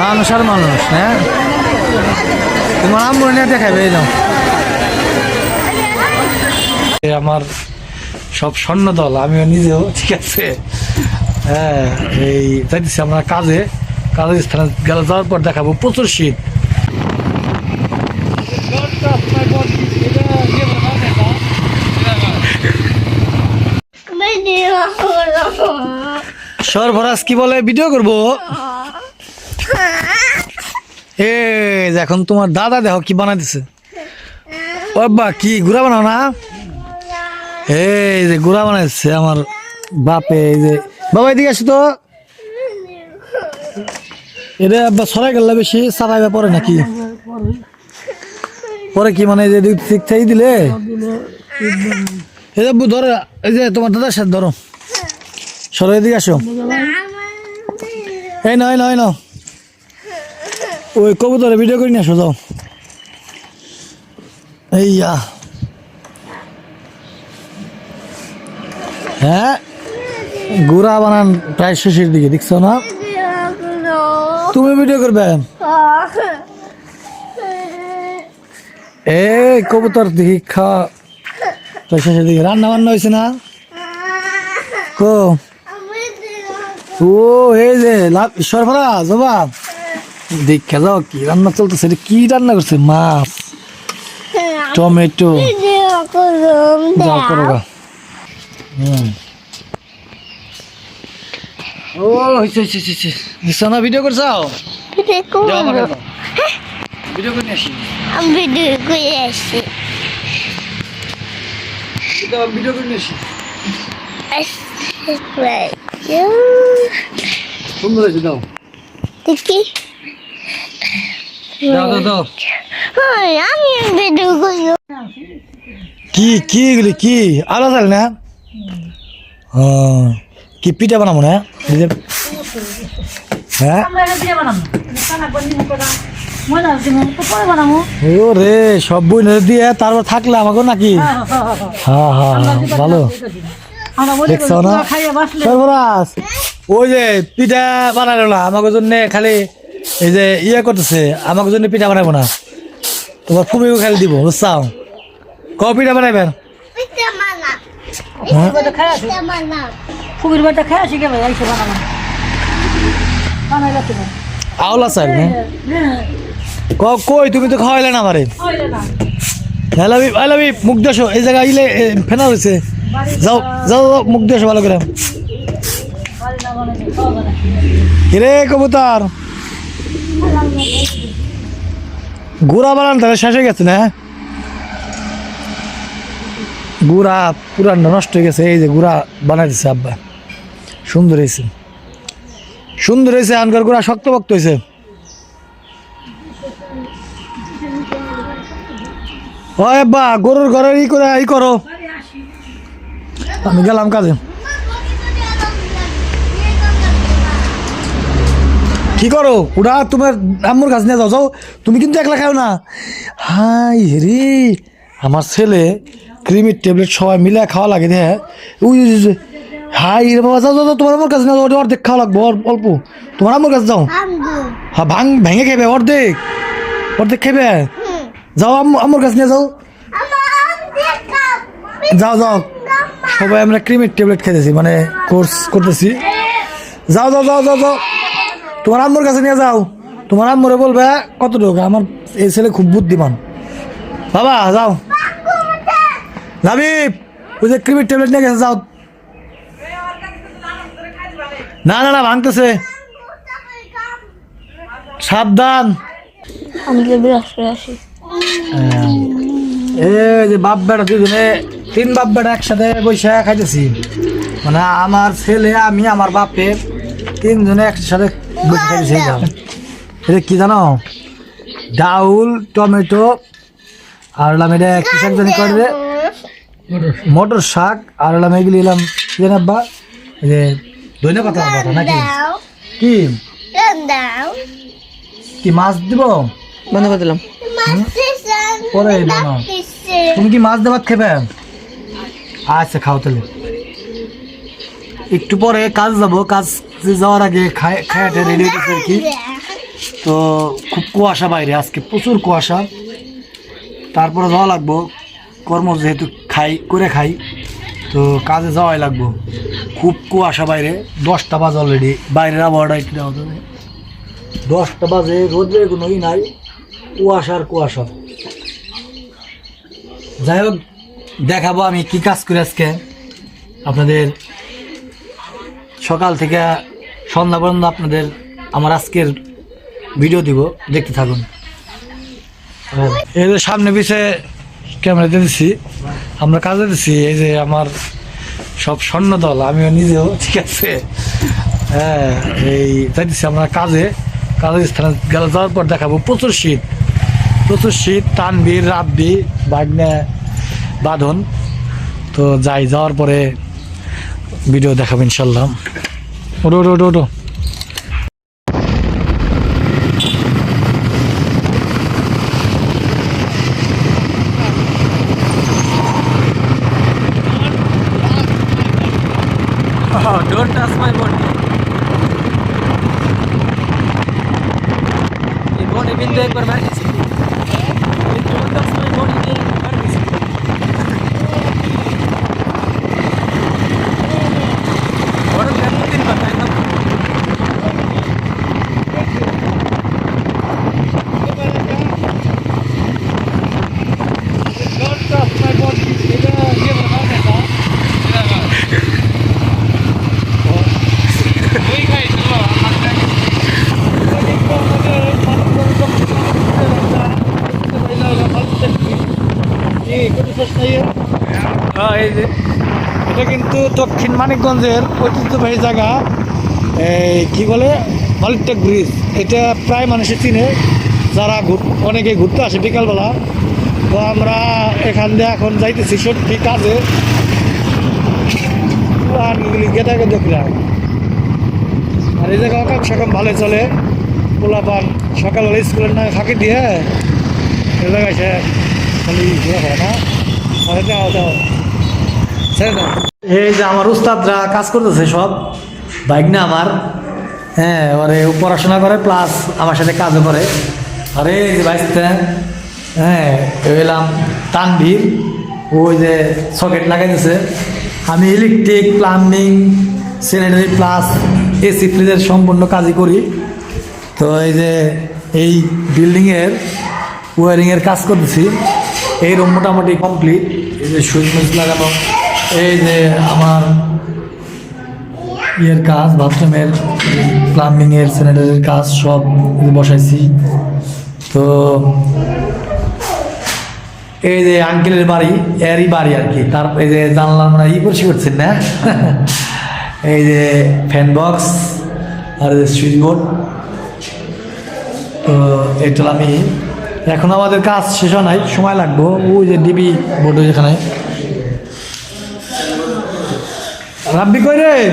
মানুষ আর মানুষ হ্যাঁ? তোমার আম্মু নিয়ে দেখাবে এই নাও। আমার সব স্বর্ণ দল আমিও নিজেও ঠিক আছে? হ্যাঁ এই যাইতেছি আমরা কাজে কাজের স্থানে গেলে যাওয়ার পর দেখাবো প্রচুর শীত। সর্বরাজ কি বলে? ভিডিও করব? এখন তোমার দাদা দেখো কি বানাইতেছে। ও বা কি গুড়া বানাও না? এই যে গুড়া বানাইছে আমার বাপে, এই যে। বাবা, এদিকে আসো তো। এটা আব্বা সরাই গেল বেশি সারাইবা পরে নাকি? পরে কি মানে যে থাই দিলে? এই যে ধরো, এই যে তোমার দাদার সাথে ধরো। সরাই এদিকে আসো। এই নয় নয় ন ওই কবুতরে ভিডিও করে নিয়ে আসো, যাও। এই হ্যাঁ? গুড়া বানান প্রায় শেষের দিকে, দেখছ না? তুমি ভিডিও করবে? এই কবুতর দেখি খা। প্রায় শেষের দিকে। রান্না বান্না হয়েছে না? কো? ও, এই যে, লাভ সরফরা জবাব। দেখা যাও কি রান্না চলতেছে কি রান্না করছে? মাছ টমেটো। যাও করো গা। হুম। ও হইছে হইছে হইছে, করব কি কি এগুলি কি? আলাদা চাল না? হ্যাঁ কি পিঠা বানাবো না? হ্যাঁ? ও রে সব বই দিয়ে তারপর থাকলে আমাকে নাকি? হ্যাঁ হ্যাঁ হ্যাঁ, ভালো। দেখছ না? সর্বরাজ ওই যে পিঠা বানালো না আমাকে জন্য খালি এই যে ইয়ে করতেছে আমাকে জন্য পিঠা বানাবো না। তোমার ফুমিকে খালি দিব বুঝছাও? ক পিঠা বানাবেন আওলা স্যার ক কই তুমি তো খাওয়াইলে না আমারে। I love you I love মুখ দেশো এই জায়গা ইলে এ, ফেনা হয়েছে যাও যাও যাও, মুখ দেশো ভালো করে। কিরে কবুতর? গুড়া বানান তাহলে শেষ হয়ে গেছে না? গুড়া পুরান নষ্ট হয়ে গেছে, এই যে গুড়া বানাই দিছে আব্বা। সুন্দর হয়েছে। সুন্দর হয়েছে, আনকার গুড়া শক্ত ভক্ত হয়েছে। ও আব্বা, গরুর ঘরে ই করে, ই করো। আমি গেলাম কাজে। কি করো? ওটা তোমার আম্মুর কাছে নিয়ে যাও যাও। তুমি কিন্তু একলা খাও না। হাই রে আমার ছেলে ক্রিমির ট্যাবলেট সবাই মিলে খাওয়া লাগে হ্যাঁ উই। হাই রে বাবা যাও যাও তোমার আমার কাছে নিয়ে যাও ওটা অর্ধেক খাওয়া লাগবে অল্প। তোমার আম্মুর কাছে যাও। হ্যাঁ ভাঙ ভেঙে খেবে অর্ধেক। অর্ধেক খেবে? যাও আম্মু আম্মুর কাছে নিয়ে যাও। যাও যাও। সবাই আমরা ক্রিমের ট্যাবলেট খেতেছি মানে কোর্স করতেছি। যাও যাও যাও যাও যাও। তোমার আম্মুর কাছে নিয়ে যাও। তোমার আম্মুরে বলবে কতটুকু? আমার এই ছেলে খুব বুদ্ধিমান। বাবা যাও। লাবিব ওই যে ক্রিমের ট্যাবলেট নিয়ে গেছে যাও। না না না ভাঙতেছে। সাবধান। আমি যে বিরাস করে আসি। এই যে বাপ বেটা দুজনে তিন বাপ বেটা একসাথে বসে খাইতেছি। মানে আমার ছেলে আমি আমার বাপে তিনজনে একসাথে বসে খাইতেছি এই দাও। এটা কি জানো? ডাউল টমেটো আর এলাম এটা কি শাক জানি করে মটর শাক আর এলাম এগুলি এলাম কি জানি আব্বা? যে ধনে পাতা পাতা নাকি? কি? কি মাছ দিব? বন্ধ করে দিলাম। পরে তুমি কি মাছ দেওয়ার খেবে? আচ্ছা খাও তাহলে। একটু পরে কাজ যাব কাজ যাওয়ার আগে খায় খায়াটা রেডি হয়েছে আর কি। তো খুব কুয়াশা বাইরে, আজকে প্রচুর কুয়াশা। তারপরে যাওয়া লাগবো। কর্ম যেহেতু খাই, করে খাই, তো কাজে যাওয়াই লাগবো। খুব কুয়াশা বাইরে, দশটা বাজে অলরেডি বাইরের আবহাওয়াটা একটু দেওয়া যাবে দশটা বাজে, রোদের কোনো নাই। কুয়াশার কুয়াশা। যাই হোক, দেখাবো আমি কি কাজ করে আজকে। আপনাদের সকাল থেকে সন্ধ্যা পর্যন্ত আপনাদের আমার আজকের ভিডিও দিব। দেখতে থাকুন। এই যে সামনে পিছে ক্যামেরা দিতেছি আমরা কাজে দিচ্ছি এই যে আমার সব স্বর্ণ দল, আমিও নিজেও, ঠিক আছে? হ্যাঁ এই যাইতেছি আমরা কাজে। কাজের স্থানে গেলে যাওয়ার পর দেখাবো প্রচুর শীত। প্রচুর শীত, তানবীর, রাব্বি, বাগনা, বাঁধন। তো যাই, যাওয়ার পরে ভিডিও দেখাবো ইনশাল্লাহ। ওডো ওডো ওটো ওটো Don't touch my body. এই body বিন্দু একবার মার দিছি। এই don't touch my body দিয়ে মার দিছি। বড় কেন তিনবার তাই না? হ্যাঁ এটা কিন্তু দক্ষিণ মানিকগঞ্জের ঐতিহ্যবাহী জায়গা। এই, কি বলে? মালিকটেক ব্রিজ। এটা প্রায় মানুষে চিনে। যারা ঘুর, অনেকে ঘুরতে আসে বিকালবেলা। তো আমরা এখান দিয়ে এখন যাইতেছি সত্যি কাজে। গেদা গেদা আর এই জায়গা অকাম সকাম ভালো চলে। পোলাপান সকালবেলা স্কুলের নামে ফাঁকি দিয়ে এ জায়গায় সে দাও। এই যে আমার উস্তাদরা কাজ করতেছে সব বাইক না আমার। হ্যাঁ ওরে পড়াশোনা করে প্লাস আমার সাথে কাজও করে। আরে যে বাইসতে হ্যাঁ এলাম তানভীর। ওই যে সকেট লাগাইতেছে। আমি electric plumbing sanitary plus AC ফ্রিজের সম্পূর্ণ কাজই করি। তো এই যে এই বিল্ডিংয়ের ওয়ারিংয়ের কাজ করতেছি। এই রুম মোটামুটি কমপ্লিট এই যে সুইচ মুইচ লাগানো, এই যে আমার ইয়ের কাজ, বাথরুমের প্লাম্বিংয়ের স্যানিটারির কাজ সব বসাইছি। তো এই যে আঙ্কেলের বাড়ি, এরই বাড়ি আর কি। তার এই যে জানলা মানে ই করছি করছেন না? এই যে ফ্যান বক্স আর সুইচ বোর্ড তো এটা আমি এখন আমাদের কাজ শেষ হয় নাই, সময় লাগবো। ওই যে ডিবি বোর্ড যেখানে। রাব্বি কই রে?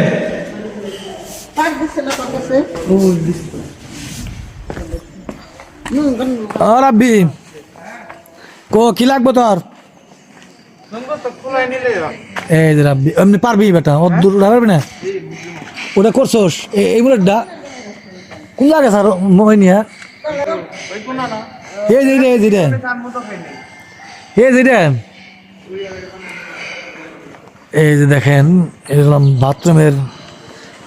রাব্বি। কো, কি লাগবে তোর? এই যে রাব্বি, এমনি পারবি বেটা, ও দূর পারবি না। ওটা করছোস? এ- এই বুলেটটা কোন জায়গায় স্যার মই নিয়ে এই যে এই যে রে এই যে। এই যে দেখেন এরকম বাথরুমের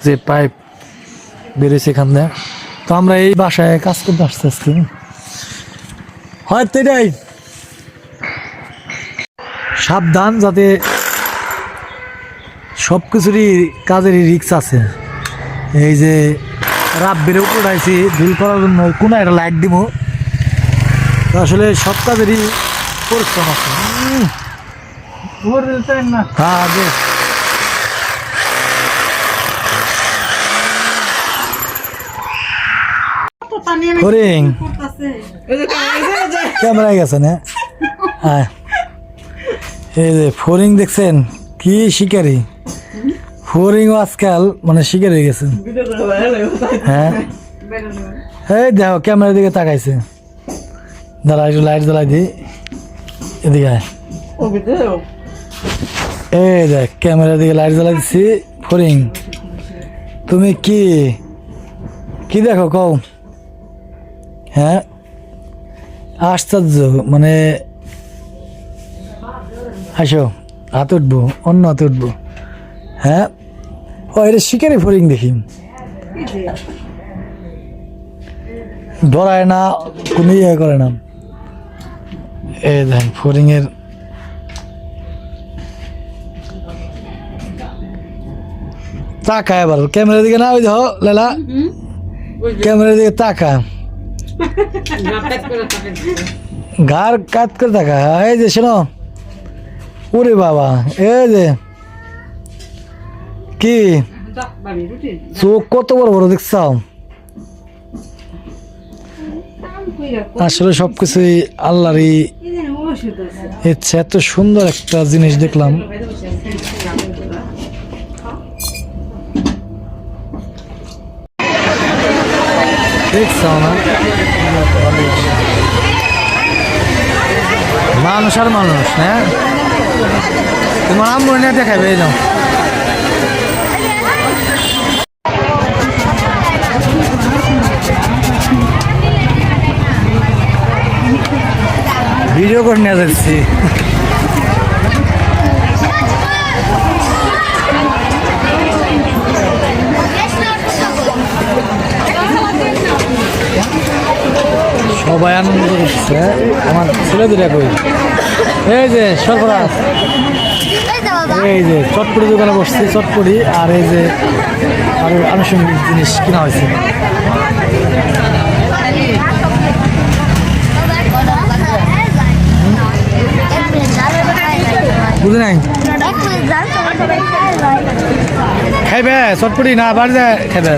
যে পাইপ বেরিয়েছে এখান দিয়ে। তো আমরা এই বাসায় কাজ করতে আসতে আসতে হয়তো এটাই। সাবধান যাতে সব কিছুরই কাজেরই রিক্স আছে। এই যে রাব বেড়ে উপরে উঠাইছি ধুল করার জন্য কোনো একটা লাইট দিব আসলে সব কাজেরই পরিশ্রম আছে। হ্যাঁ। হরিং ক্যামেরায় গেছে না হ্যাঁ। এই যে ফরিং দেখছেন কি শিকারি। ফরিং আজকাল মানে শিকার হয়ে গেছে। হ্যাঁ। এই দেখো ক্যামেরার দিকে তাকাইছে। দাঁড়া একটু লাইট জ্বালাই দিই। এদিকে। এই দেখ ক্যামেরার দিকে লাইট জ্বালাই দিচ্ছি ফরিং তুমি কি? কি দেখো কও। হ্যাঁ? আশ্চর্য মানে আসো হাত উঠবো অন্য হাতে উঠবো। হ্যাঁ? ও এটা শিকারি ফরিং দেখি। ডরায় না কোনো ইয়ে করে না। এ দেখেন ফরিং এর তাকা এবার ক্যামেরার দিকে না ওই দেখো লেলা। ক্যামেরার দিকে তাকা ঘাড় কাত করে থাকা এই যে শোনো। ওরে বাবা এই যে। কি? চোখ কত বড় বড় দেখছাও? আসলে সবকিছুই আল্লাহরই ইচ্ছা এত সুন্দর একটা জিনিস দেখলাম। মানুষ আর মানুষ হ্যাঁ? তোমার আম্মু নিয়ে দেখাবে এই যাও ভিডিও করে নিয়ে যাচ্ছি। সবাই আনন্দ করছে। আমার ছেলে দুটা এই যে সরফরাজ এই যে, চটপটি দোকানে বসছি, চটপটি। আর এই যে, আরও আনুষঙ্গিক জিনিস কিনা হয়েছে। বুঝে নাই। খাইবে চটপটি না বাড়ি যায় খাইবে